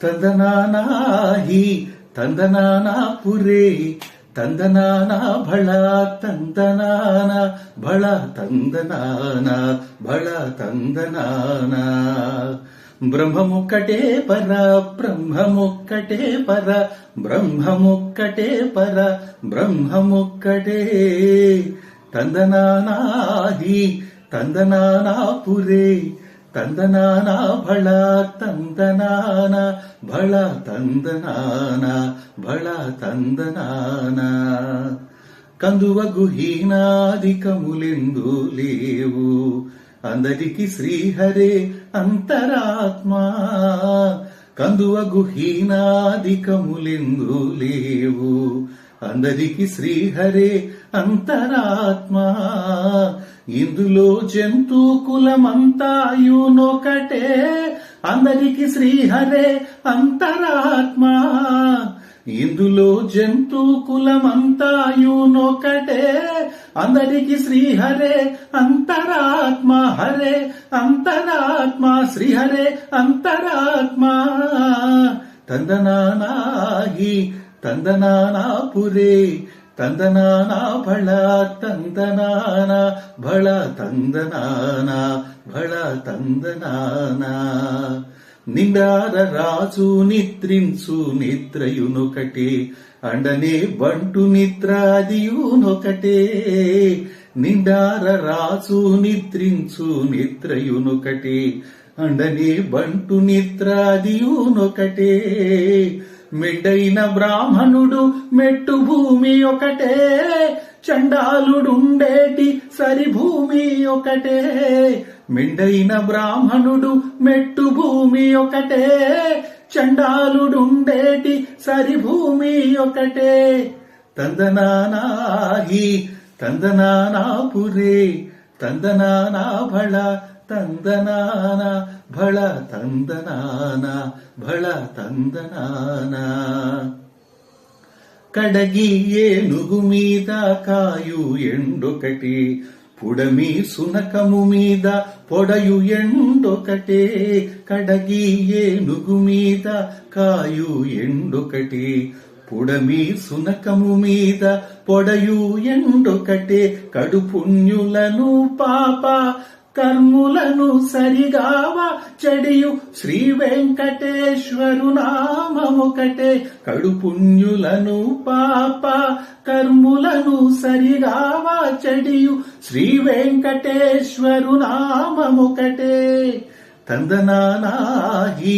ತಂದನಾನಾಹಿ ತಂದನಾನ ಪುರೇ ತಂದನಾನ ಬಳ ತಂದನಾನ ಬಳ ತಂದನಾನ ಬಳ ತಂದನಾನ బ్రహ్మముక్కటే పర బ్రహ్మముక్కటే పర బ్రహ్మముక్కటే పర బ్రహ్మముక్కటే తందనానాహి తందనానా పురే ತಂದನಾನ ಭಳ ತಂದನಾನ ಭಳ ತಂದನಾನ ಭಳ ತಂದನಾನ కందువ గుహీనాదికములెందు లేవు అందరికి శ్రీహరే అంతరాత్మా కందువ గుహీనాదికములెందు లేవు అందరికి శ్రీహరే అంతరాత్మా. ఇందులో జంతు కులమంతాయునొకటే అందరికి శ్రీహరే అంతరాత్మా. ఇందులో జంతు కులమంతాయునొకటే అందరికి శ్రీహరే అంతరాత్మ. హరే అంతరాత్మ. శ్రీహరే అంతరాత్మ. తందనానాగి తందనానా పురే ತಂದನಾನ ಬಳ ತಂದನಾನ ಬಳ ತಂದನಾನ ಬಳ ತಂದನಾನ నిండార రాజు నిద్రించు నిద్రయునొకటే అండనే బంటు నిద్ర అదియునొకటే నిండార రాజు నిద్రించు నిద్రయునొకటే అండనే బంటు నిద్ర అదియునొకటే బ్రాహ్మణుడు మెట్టు భూమి ఒకటే చండాలుడుండేటి సరి భూమి ఒకటే. మెండైన బ్రాహ్మణుడు మెట్టు భూమి ఒకటే చండాలుడుండేటి సరి భూమి ఒకటే. తందనానాహి తందనానాపురే పురే తందనానా భళ ತಂದನಾನ ಭಳ ತಂದನಾನ ಭಳ ತಂದನಾನ కడగి ఏనుగు మీద కాయు ఎండొకటి పుడమి సునకము మీద పొడయు ఎండొకటే కడగి ఏనుగు మీద కాయు ఎండొకటి పుడమి సునకము మీద పొడయు ఎండొకటే కడు పుణ్యులను పాప కర్ములను సరిగావ చెడియు శ్రీ వెంకటేశ్వరు నామముకటే కడు పుణ్యులను పాప కర్ములను సరిగావ చెడియు శ్రీ వెంకటేశ్వరు నామముకటే తందనానాహి